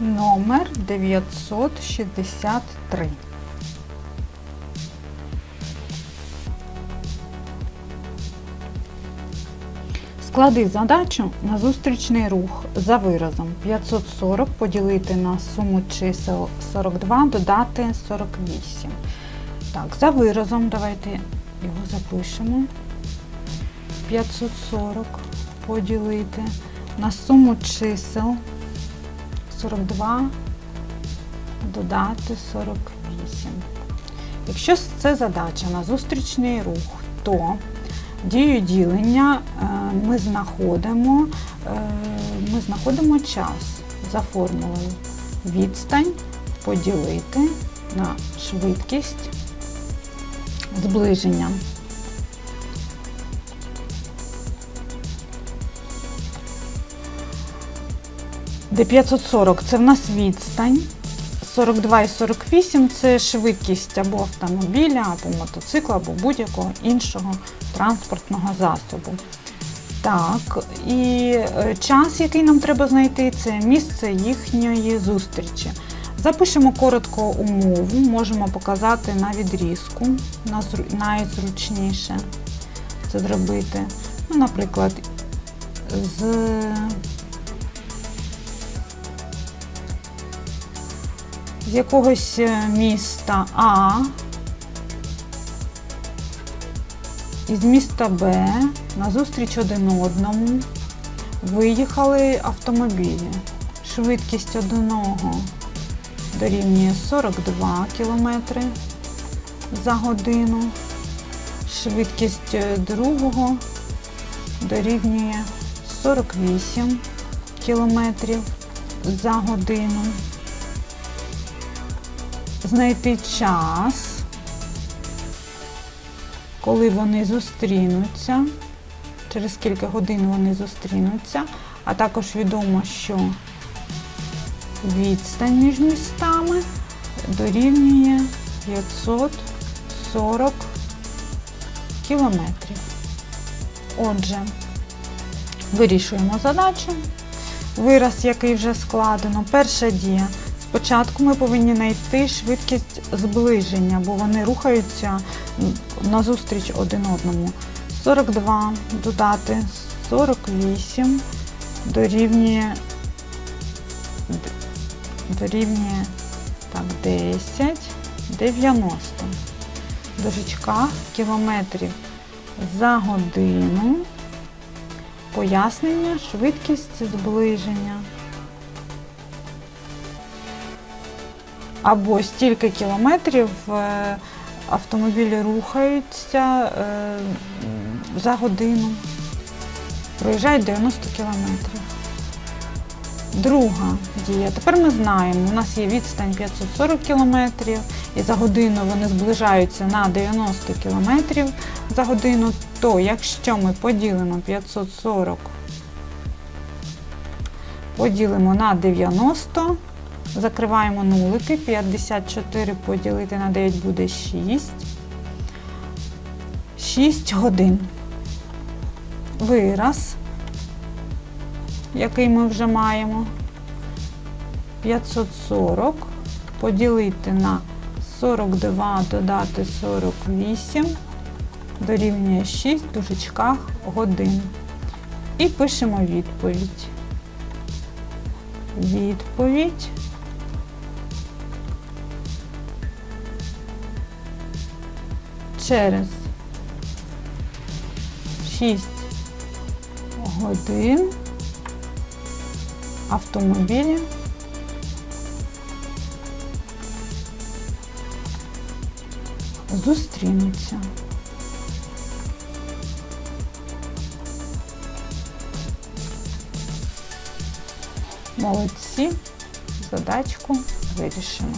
номер 963. Склади задачу на зустрічний рух за виразом 540 поділити на суму чисел 42, додати 48. Так, за виразом давайте його запишемо. 540 поділити на суму чисел 42, додати 48. Якщо це задача на зустрічний рух, то дію ділення е, ми знаходимо, е, ми знаходимо час за формулою відстань поділити на швидкість зближення. Де 540 це в нас відстань. 42 і 48 це швидкість або автомобіля, або мотоцикла, або будь-якого іншого транспортного засобу. Так, і е, час, який нам треба знайти, це місце їхньої зустрічі. Запишемо коротко умову, можемо показати на відрізку, найзручніше це зробити. Ну, наприклад, з з якогось е, міста А із міста Б на зустріч один одному виїхали автомобілі. Швидкість одного дорівнює 42 км за годину. Швидкість е, другого дорівнює 48 км за годину знайти час, коли вони зустрінуться, через скільки годин вони зустрінуться, а також відомо, що відстань між містами дорівнює 540 кілометрів. Отже, вирішуємо задачу. Вираз, який вже складено. Перша дія. Спочатку ми повинні знайти швидкість зближення, бо вони рухаються назустріч один одному. 42 додати 48 дорівнює, дорівнює так, 10, 90. В дужечках кілометрів за годину. Пояснення, швидкість зближення. Або стільки кілометрів е, автомобілі рухаються е, за годину. Проїжджають 90 кілометрів. Друга дія. Тепер ми знаємо, у нас є відстань 540 кілометрів, і за годину вони зближаються на 90 кілометрів за годину, то якщо ми поділимо 540, поділимо на 90, Закриваємо нулики. 54 поділити на 9 буде 6. 6 годин. Вираз, який ми вже маємо. 540 поділити на 42 додати 48 дорівнює 6 в дужечках годин. І пишемо відповідь. Відповідь. Через 6 годин автомобілі зустрінуться. Молодці, задачку вирішено.